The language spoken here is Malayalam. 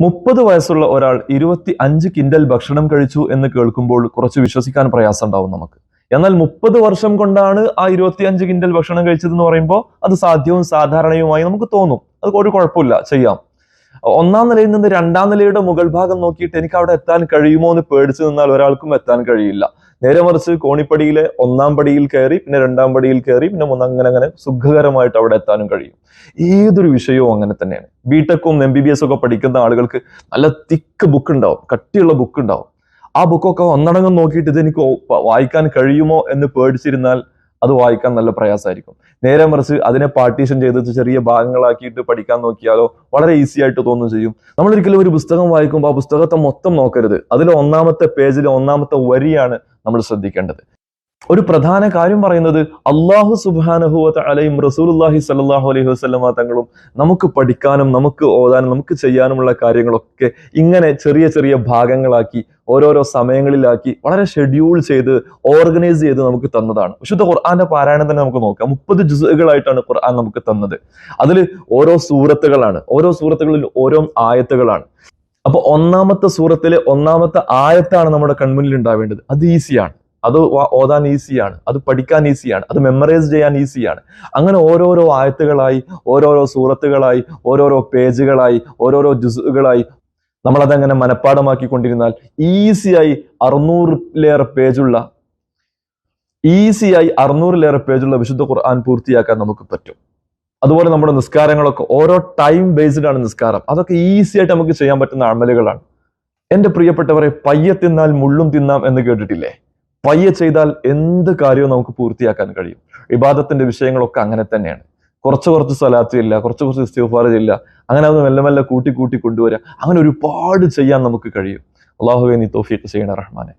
മുപ്പത് വയസ്സുള്ള ഒരാൾ ഇരുപത്തി അഞ്ച് കിൻഡൽ ഭക്ഷണം കഴിച്ചു എന്ന് കേൾക്കുമ്പോൾ കുറച്ച് വിശ്വസിക്കാൻ പ്രയാസം ഉണ്ടാവും നമുക്ക്. എന്നാൽ മുപ്പത് വർഷം കൊണ്ടാണ് ആ ഇരുപത്തി അഞ്ച് കിൻഡൽ ഭക്ഷണം കഴിച്ചതെന്ന് പറയുമ്പോൾ അത് സാധ്യവും സാധാരണയുമായി നമുക്ക് തോന്നും. അത് ഒരു കുഴപ്പമില്ല ചെയ്യാം. ഒന്നാം നിലയിൽ നിന്ന് രണ്ടാം നിലയുടെ മുകൾ ഭാഗം നോക്കിയിട്ട് എനിക്ക് അവിടെ എത്താൻ കഴിയുമോ എന്ന് പേടിച്ചു നിന്നാൽ ഒരാൾക്കും എത്താൻ കഴിയില്ല. നേരെ മറിച്ച് കോണിപ്പടിയിലെ ഒന്നാം പടിയിൽ കയറി പിന്നെ രണ്ടാം പടിയിൽ കയറി പിന്നെ മൂന്നാം അങ്ങനെ അങ്ങനെ സുഖകരമായിട്ട് അവിടെ എത്താനും കഴിയും. ഏതൊരു വിഷയവും അങ്ങനെ തന്നെയാണ്. ബിടെക്കും എം ബി ബി എസ് ഒക്കെ പഠിക്കുന്ന ആളുകൾക്ക് നല്ല തിക്ക് ബുക്ക് ഉണ്ടാവും കട്ടിയുള്ള ബുക്ക് ഉണ്ടാവും. ആ ബുക്കൊക്കെ ഒന്നടങ്കം നോക്കിയിട്ട് ഇത് എനിക്ക് വായിക്കാൻ കഴിയുമോ എന്ന് പേടിച്ചിരുന്നാൽ അത് വായിക്കാൻ നല്ല പ്രയാസമായിരിക്കും. നേരെ മറിച്ച് അതിനെ പാർട്ടീഷൻ ചെയ്ത് ചെറിയ ഭാഗങ്ങളാക്കിയിട്ട് പഠിക്കാൻ നോക്കിയാലോ വളരെ ഈസി ആയിട്ട് തോന്നുകയും ചെയ്യും. നമ്മൾ ഒരിക്കലും ഒരു പുസ്തകം വായിക്കുമ്പോൾ ആ പുസ്തകത്തെ മൊത്തം നോക്കരുത്. അതിലെ ഒന്നാമത്തെ പേജിലെ ഒന്നാമത്തെ വരിയാണ് നമ്മൾ ശ്രദ്ധിക്കേണ്ടത്. ഒരു പ്രധാന കാര്യം പറയുന്നത് അള്ളാഹു സുബാനഹുവത്ത് അലയും റസൂലുല്ലാഹി സല്ലാഹു അലൈഹി വസ്ലമ തങ്ങളും നമുക്ക് പഠിക്കാനും നമുക്ക് ഓതാനും നമുക്ക് ചെയ്യാനുമുള്ള കാര്യങ്ങളൊക്കെ ഇങ്ങനെ ചെറിയ ചെറിയ ഭാഗങ്ങളാക്കി ഓരോരോ സമയങ്ങളിലാക്കി വളരെ ഷെഡ്യൂൾ ചെയ്ത് ഓർഗനൈസ് ചെയ്ത് നമുക്ക് തന്നതാണ്. വിശുദ്ധ ഖുർആാന്റെ പാരായണം തന്നെ നമുക്ക് നോക്കാം. മുപ്പത് ജുസുകളായിട്ടാണ് ഖുർആൻ നമുക്ക് തന്നത്. അതിൽ ഓരോ സൂറത്തുകളാണ്. ഓരോ സൂറത്തുകളിൽ ഓരോ ആയത്തുകളാണ്. അപ്പൊ ഒന്നാമത്തെ സൂറത്തിലെ ഒന്നാമത്തെ ആയത്താണ് നമ്മുടെ കൺമുന്നിൽ ഉണ്ടാവേണ്ടത്. അത് ഈസിയാണ്. അത് ഓതാൻ ഈസിയാണ്. അത് പഠിക്കാൻ ഈസിയാണ്. അത് മെമ്മറൈസ് ചെയ്യാൻ ഈസിയാണ്. അങ്ങനെ ഓരോരോ ആയത്തുകളായി ഓരോരോ സൂറത്തുകളായി ഓരോരോ പേജുകളായി ഓരോരോ ജുസുകളായി നമ്മളതങ്ങനെ മനഃപ്പാടമാക്കി കൊണ്ടിരുന്നാൽ ഈസിയായി അറുന്നൂറിലേറെ പേജുള്ള ഈസിയായി അറുന്നൂറിലേറെ പേജുള്ള വിശുദ്ധ ഖുർആൻ പൂർത്തിയാക്കാൻ നമുക്ക് പറ്റും. അതുപോലെ നമ്മുടെ നിസ്കാരങ്ങളൊക്കെ ഓരോ ടൈം ബേസ്ഡ് ആണ് നിസ്കാരം. അതൊക്കെ ഈസി ആയിട്ട് നമുക്ക് ചെയ്യാൻ പറ്റുന്ന അമലുകളാണ്. എന്റെ പ്രിയപ്പെട്ടവരെ പയ്യെ തിന്നാൽ മുള്ളും തിന്നാം എന്ന് കേട്ടിട്ടില്ലേ? പയ്യെ ചെയ്താൽ എന്ത് കാര്യവും നമുക്ക് പൂർത്തിയാക്കാൻ കഴിയും. ഇബാദത്തിന്റെ വിഷയങ്ങളൊക്കെ അങ്ങനെ തന്നെയാണ്. കുറച്ച് കുറച്ച് സ്വലാത്ത് ഇല്ല കുറച്ച് കുറച്ച് ഇസ്തിഫാർ അങ്ങനെ അത് മെല്ലെ മെല്ലെ കൂട്ടി കൂട്ടി കൊണ്ടുവരിക. അങ്ങനെ ഒരുപാട് ചെയ്യാൻ നമുക്ക് കഴിയും. അള്ളാഹുവെ നീ തോഫിയൊക്കെ ചെയ്യണ റഹ്മാനെ.